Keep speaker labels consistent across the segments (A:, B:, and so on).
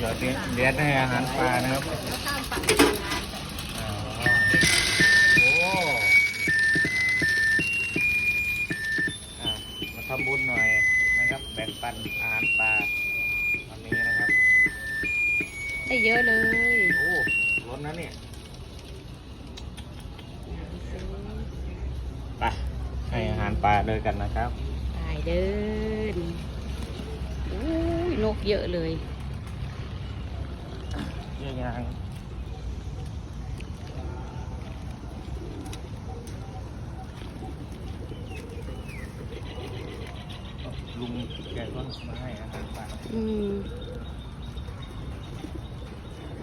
A: หยอดเหรียญให้อาหารปลานะครับ
B: มฝั่ง
A: อ๋อโอ้อะมาทำบุญหน่อยนะครับ แบ่งปันอาหารปลาวันนี้นะครับ
B: ได้เยอะเลย
A: โอ้ล้นนะเนี่ยไปให้อาหารปลาเลยกันนะครับ
B: ตายเดินอู้ยนกเยอะเลย
A: ยอะยังลุงแกก็มาให้อาหารปลา
B: อืม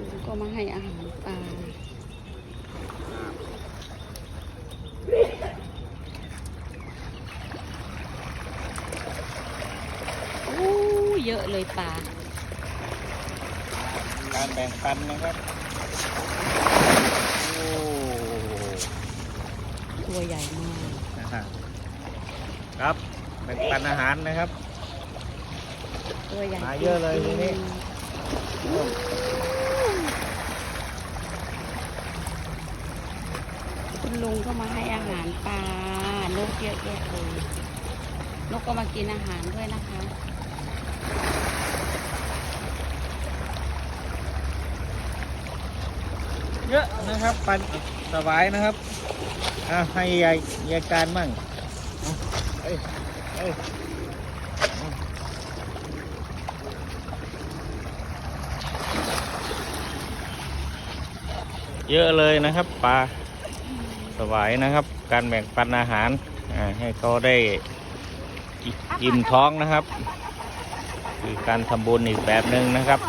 B: ล้วก็มาให้อาหารปลาอู้เยอะเลยปลา
A: การแบ่งปันนะครับโอ้
B: ตัวใหญ่มาก
A: นะฮะครับแบ่งปันอาหารนะครับ
B: ตัวใหญ่
A: หาเยอะเลยทีนี้
B: คุณลุงก็มาให้อาหารปลานกเยอะแยะเลยนกก็มากินอาหารด้วยนะคะ
A: เยอะนะครับปันสบายนะครับอะให้ยายยายการมั่งเอ้ยเอ้ยเยอะเลยนะครับปลาสบายนะครับ การแบ่งปันอาหารให้เขาได้กิอิ่มท้องนะครับคือการทำบุญอีกแบบหนึ่งนะครับ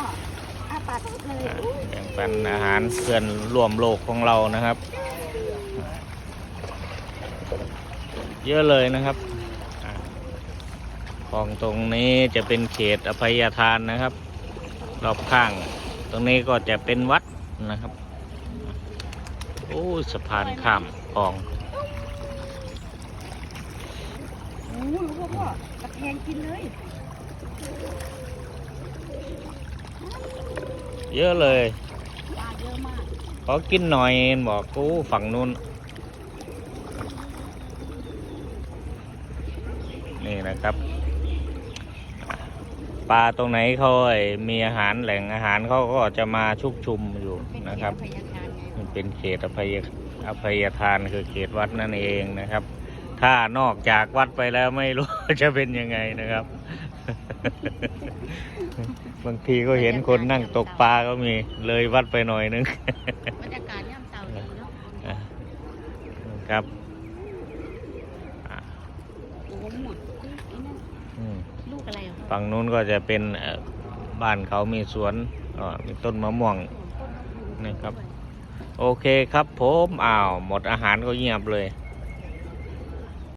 B: เลย
A: อ่าแบ่งปันอาหารเพื่อนร่วมโลกของเรานะครับ เยอะเลยนะครับอ่าคลองตรงนี้จะเป็นเขตอภัยทานนะครับ รอบข้าง ตรงนี้ก็จะเป็นวัดนะครับ โอ้ยสะพานข้ามคลอง
B: โอ้ยพ่อพ่อกระแทงกินเลย
A: เยอะเลย
B: ปลาเยอะมาก
A: ขอกินหน่อยบอกกูฝั่งนู้นนี่นะครับ ปลาตรงไหนเขาไอมีอาหารแหล่งอาหารเขาก็จะมาชุกชุมอยู่นะครับ
B: เป็นเขตอภัยทานไง
A: มันเป็นเขตอภัยอภัยทานคือเขตวัดนั่นเองนะครับ ถ้านอกจากวัดไปแล้วไม่รู้จะเป็นยังไงนะครับ บางทีก็เห็นคนนั่งตกปลาก็มีเลยวัดไปหน่อยนึง
B: บรรยากาศย่ำเสาดีเนาะ
A: อะครับอะ
B: โอ้โหหมดไอ้นั่น
A: อืม
B: ลูกอะไรอะ
A: ฝั่งนู้นก็จะเป็นเอ่อบ้านเขามีสวนอ่ามีต้นมะม่วง นี่ครับ โอเคครับผมอ้าว หมดอาหารก็เงียบเลย
B: อ